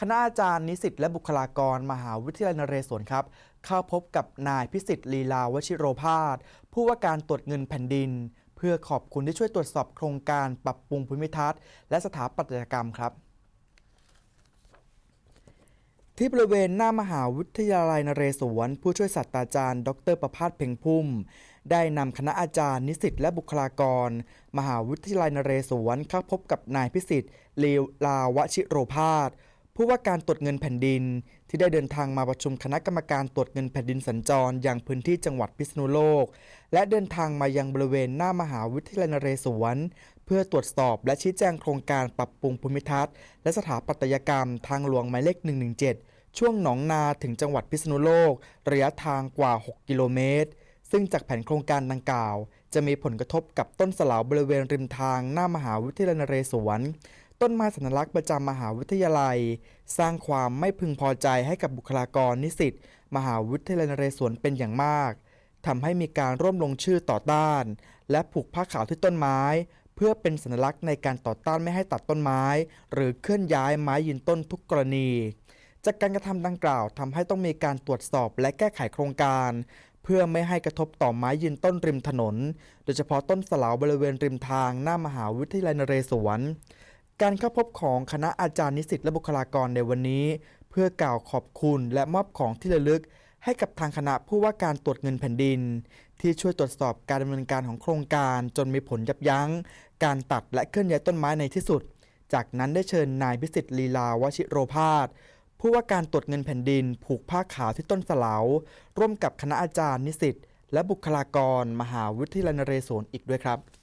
คณะอาจารย์นิสิตและบุคลากรมหาวิทยาลัยนเรศวรครับ เข้าพบกับนายพิสิทธิ์ลีลาวชิโรภาสผู้ว่าการตรวจเงินแผ่นดิน เพื่อขอบคุณที่ช่วยตรวจสอบโครงการปรับปรุงภูมิทัศน์และสถาปัตยกรรมครับ ที่บริเวณหน้ามหาวิทยาลัยนเรศวร ผู้ช่วยศาสตราจารย์ ดรประภาสเพ่งพุ่ม ได้นำคณะอาจารย์นิสิตและบุคลากร มหาวิทยาลัยนเรศวรเข้าพบกับนายพิสิทธิ์ลีลาวชิโรภาส ผู้ว่าการตรวจเงินแผ่นดิน ที่ได้เดินทางมาประชุมคณะกรรมการตรวจเงินแผ่นดินสัญจรอย่างพื้นที่จังหวัดพิษณุโลก และเดินทางมายังบริเวณหน้ามหาวิทยาลัยนเรศวร เพื่อตรวจสอบและชี้แจงโครงการปรับปรุงภูมิทัศน์ และสถาปัตยกรรมทางหลวงหมายเลข 117 ช่วงหนองนาถึงจังหวัดพิษณุโลก ระยะทางกว่า 6 กิโลเมตร ซึ่งจากแผนโครงการดังกล่าว จะมีผลกระทบกับต้นสลาวบริเวณริมทางหน้ามหาวิทยาลัยนเรศวร ต้นไม้สัญลักษณ์ประจำมหาวิทยาลัย สร้างความไม่พึงพอใจให้กับบุคลากรนิสิตมหาวิทยาลัยนเรศวรเป็นอย่างมากทำให้มีการร่วมลงชื่อต่อต้าน และผูกผ้าขาวที่ต้นไม้ เพื่อเป็นสัญลักษณ์ในการต่อต้านไม่ให้ตัดต้นไม้ หรือเคลื่อนย้ายไม้ยืนต้นทุกกรณีจากการกระทำดังกล่าวทำให้ต้องมีการตรวจสอบและแก้ไขโครงการ เพื่อไม่ให้กระทบต่อไม้ยืนต้นริมถนน โดยเฉพาะต้นสลาวบริเวณริมทางหน้ามหาวิทยาลัยนเรศวร การเข้าพบของคณะอาจารย์นิสิตและบุคลากรในวันนี้ เพื่อกล่าวขอบคุณและมอบของที่ระลึก ให้กับทางคณะผู้ว่าการตรวจเงินแผ่นดิน ที่ช่วยตรวจสอบการดำเนินการของโครงการจนมีผลยับยั้ง การตัดและเคลื่อนย้ายต้นไม้ในที่สุด จากนั้นได้เชิญนายพิสิทธิ์ลีลาวชิโรภาสผู้ว่าการตรวจเงินแผ่นดิน ผูกผ้าขาวที่ต้นสลาวร่วมกับคณะอาจารย์นิสิตและบุคลากร มหาวิทยาลัยนเรศวรอีกด้วยครับ